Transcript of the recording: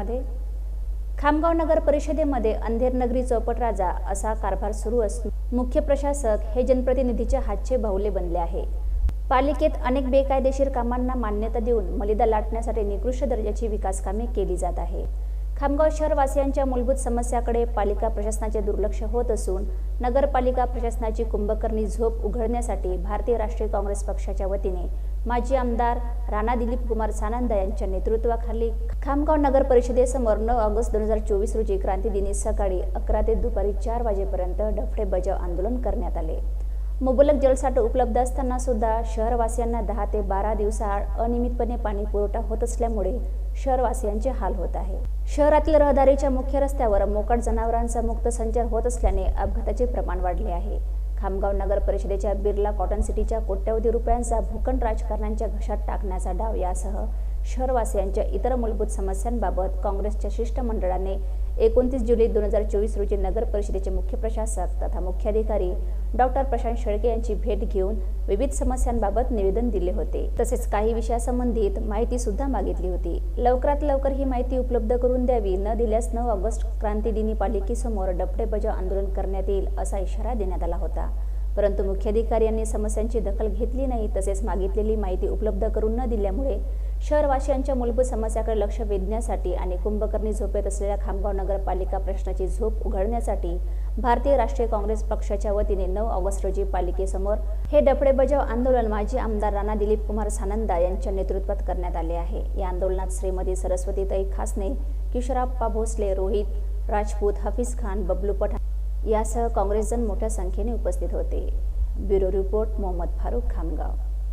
वृत्तांतामध्ये खामगाव नगर परिषदेमध्ये अंधेर नगरी चौपट राजा असा कारभार सुरू असून मुख्य प्रशासक हे जनप्रतिनिधीच्या हातचे बाहुले बनले आहे. पालिकेत अनेक बेकायदेशीर कामांना मान्यता देऊन मलिदा लाटण्यासाठी निकृष्ट दर्जाची विकास कामे केली जात आहे. खामगाव शहरवासियांच्या मूलभूत समस्याकडे पालिका प्रशासनाचे दुर्लक्ष होत असून नगरपालिका प्रशासनाची कुंभकर्णी झोप उघडण्यासाठी भारतीय राष्ट्रीय काँग्रेस पक्षाच्या वतीने माजी आमदार राणा दिलीप कुमार सानंद यांच्या नेतृत्वाखाली खामगाव नगर परिषदेसमोर नऊ ऑगस्ट दोन हजार चोवीस रोजी क्रांतीदिनी सकाळी अकरा ते दुपारी चार वाजेपर्यंत डफडे बजाव आंदोलन करण्यात आले. मुबलक जलसाठा उपलब्ध असताना सुद्धा शहरवासियांना दहा ते बारा दिवसाआड अनियमितपणे पाणी पुरवठा होत असल्यामुळे शहरवासियांचे हाल होत आहे. शहरातील रहदारीच्या मुख्य रस्त्यावर मोकाट जनावरांचा मुक्त संचार होत असल्याने अपघाताचे प्रमाण वाढले आहे. खामगाव नगर परिषदेच्या बिर्ला कॉटन सिटीच्या कोट्यवधी रुपयांचा भूखंड राजकारण्यांच्या घशात टाकण्याचा डाव यासह शहरवासियांच्या इतर मूलभूत समस्यांबाबत काँग्रेसच्या शिष्टमंडळाने एकोणतीस जुलै दोन हजार चोवीस रोजी नगर परिषदेचे मुख्य प्रशासक तथा मुख्याधिकारी डॉक्टर प्रशांत शेळके यांची भेट घेऊन विविध समस्यांबाबत निवेदन दिले होते. तसेच काही विषयासंबंधित माहिती सुद्धा मागितली होती. लवकरात लवकर ही माहिती उपलब्ध करून द्यावी न दिल्यास नऊ ऑगस्ट क्रांतीदिनी पालिकेसमोर डपडे बजाव आंदोलन करण्यात येईल असा इशारा देण्यात आला होता. परंतु मुख्याधिकारी यांनी समस्यांची दखल घेतली नाही तसेच मागितलेली माहिती उपलब्ध करून न दिल्यामुळे शहरवासियांच्या मूलभूत समस्याकडे लक्ष वेधण्यासाठी आणि कुंभकर्णी झोपेत असलेल्या खामगाव नगरपालिका प्रश्नाची झोप उघडण्यासाठी भारतीय राष्ट्रीय काँग्रेस पक्षाच्या वतीने नऊ ऑगस्ट रोजी पालिकेसमोर हे डफडे बजाव आंदोलन माजी आमदार राणा दिलीप कुमार सानंदा यांच्या नेतृत्वात करण्यात आले आहे. या आंदोलनात श्रीमती सरस्वतीताई खासने किशोराप्पा भोसले रोहित राजपूत हफीज खान बबलू पठाण यासह काँग्रेसजन मोठ्या संख्येने उपस्थित होते. Bureau report Mohammed Farooq Khamgaon.